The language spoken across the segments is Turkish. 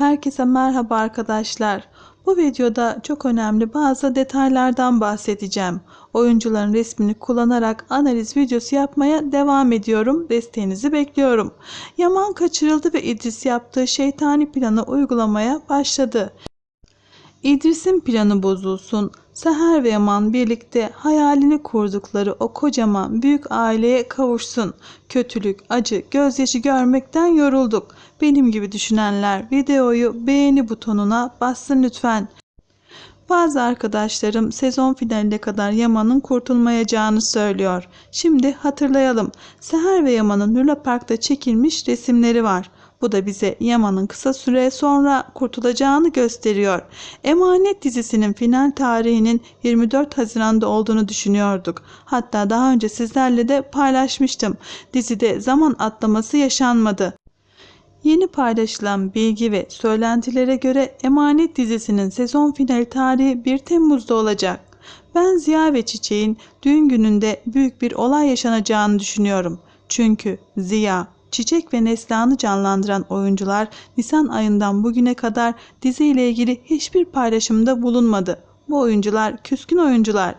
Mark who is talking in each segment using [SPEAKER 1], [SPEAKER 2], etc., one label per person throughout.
[SPEAKER 1] Herkese merhaba arkadaşlar. Bu videoda çok önemli bazı detaylardan bahsedeceğim. Oyuncuların resmini kullanarak analiz videosu yapmaya devam ediyorum. Desteğinizi bekliyorum. Yaman kaçırıldı ve İdris yaptığı şeytani planı uygulamaya başladı. İdris'in planı bozulsun. Seher ve Yaman birlikte hayalini kurdukları o kocaman büyük aileye kavuşsun. Kötülük, acı, gözyaşı görmekten yorulduk. Benim gibi düşünenler videoyu beğeni butonuna bassın lütfen. Bazı arkadaşlarım sezon finaline kadar Yaman'ın kurtulmayacağını söylüyor. Şimdi hatırlayalım. Seher ve Yaman'ın Luna Park'ta çekilmiş resimleri var. Bu da bize Yaman'ın kısa süre sonra kurtulacağını gösteriyor. Emanet dizisinin final tarihinin 24 Haziran'da olduğunu düşünüyorduk. Hatta daha önce sizlerle de paylaşmıştım. Dizide zaman atlaması yaşanmadı. Yeni paylaşılan bilgi ve söylentilere göre Emanet dizisinin sezon finali tarihi 1 Temmuz'da olacak. Ben Ziya ve Çiçek'in düğün gününde büyük bir olay yaşanacağını düşünüyorum. Çünkü Ziya, Çiçek ve Neslihan'ı canlandıran oyuncular Nisan ayından bugüne kadar diziyle ilgili hiçbir paylaşımda bulunmadı. Bu oyuncular küskün oyuncular.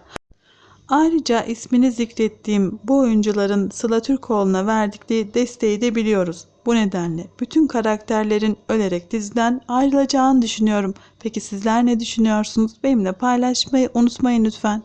[SPEAKER 1] Ayrıca ismini zikrettiğim bu oyuncuların Sıla Türkoğlu'na verdikleri desteği de biliyoruz. Bu nedenle bütün karakterlerin ölerek diziden ayrılacağını düşünüyorum. Peki sizler ne düşünüyorsunuz? Benimle paylaşmayı unutmayın lütfen.